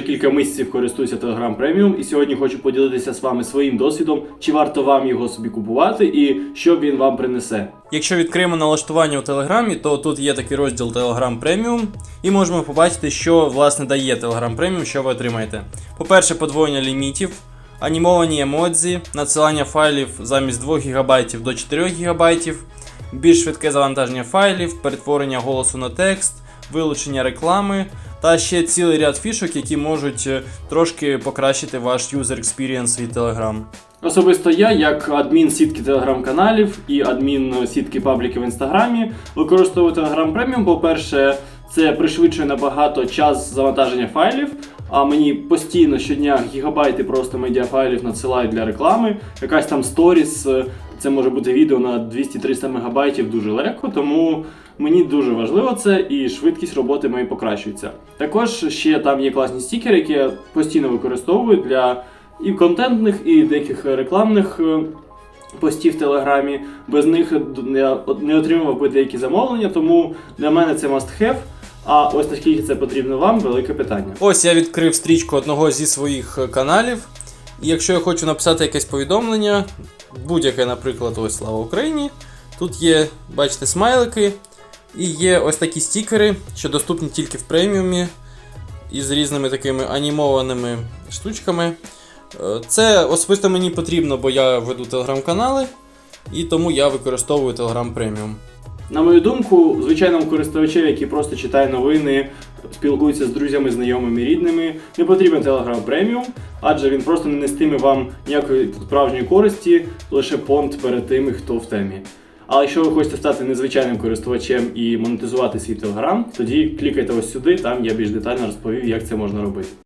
вже кілька місяців користуюся Telegram Premium і сьогодні хочу поділитися з вами своїм досвідом, чи варто вам його собі купувати і що він вам принесе. Якщо відкриємо налаштування у Телеграмі, то тут є такий розділ Telegram Premium, і можемо побачити, що власне дає Telegram Premium, що ви отримаєте. По-перше, подвоєння лімітів, анімовані емодзі, надсилання файлів замість 2 ГБ до 4 ГБ, більш швидке завантаження файлів, перетворення голосу на текст, вилучення реклами та ще цілий ряд фішок, які можуть е, трошки покращити ваш user experience від Telegram. Особисто я, як адмін сітки телеграм-каналів і адмін сітки пабліки в інстаграмі, використовую Telegram Premium. По-перше, це пришвидшує набагато час завантаження файлів. А мені постійно щодня гігабайти просто медіафайлів надсилають для реклами. Якась там сторіс, е, це може бути відео на 200-300 мегабайтів дуже легко, тому мені дуже важливо це і швидкість роботи моєї покращується. Також ще там є класні стікери, які я постійно використовую для і контентних, і деяких рекламних е, постів в Телеграмі. Без них я не отримував би деякі замовлення, тому для мене це must have. А ось наскільки це потрібно вам, велике питання. Ось я відкрив стрічку одного зі своїх е, каналів. І якщо я хочу написати якесь повідомлення, будь-яке, наприклад, ось слава Україні. Тут є, бачите, смайлики. І є ось такі стікери, що доступні тільки в преміумі із різними такими анімованими штучками. Е, Це особисто мені потрібно, бо я веду телеграм-канали, і тому я використовую Premium. На мою думку, звичайному користувачеві, який просто читає новини, спілкується з друзями, знайомими, рідними, не потрібен Telegram Premium, адже він просто не нестиме вам ніякої справжньої користі, лише понт перед тими, хто в темі. Але якщо ви хочете стати незвичайним користувачем і монетизувати свій Telegram, тоді клікайте ось сюди, там я більш детально розповів, як це можна робити.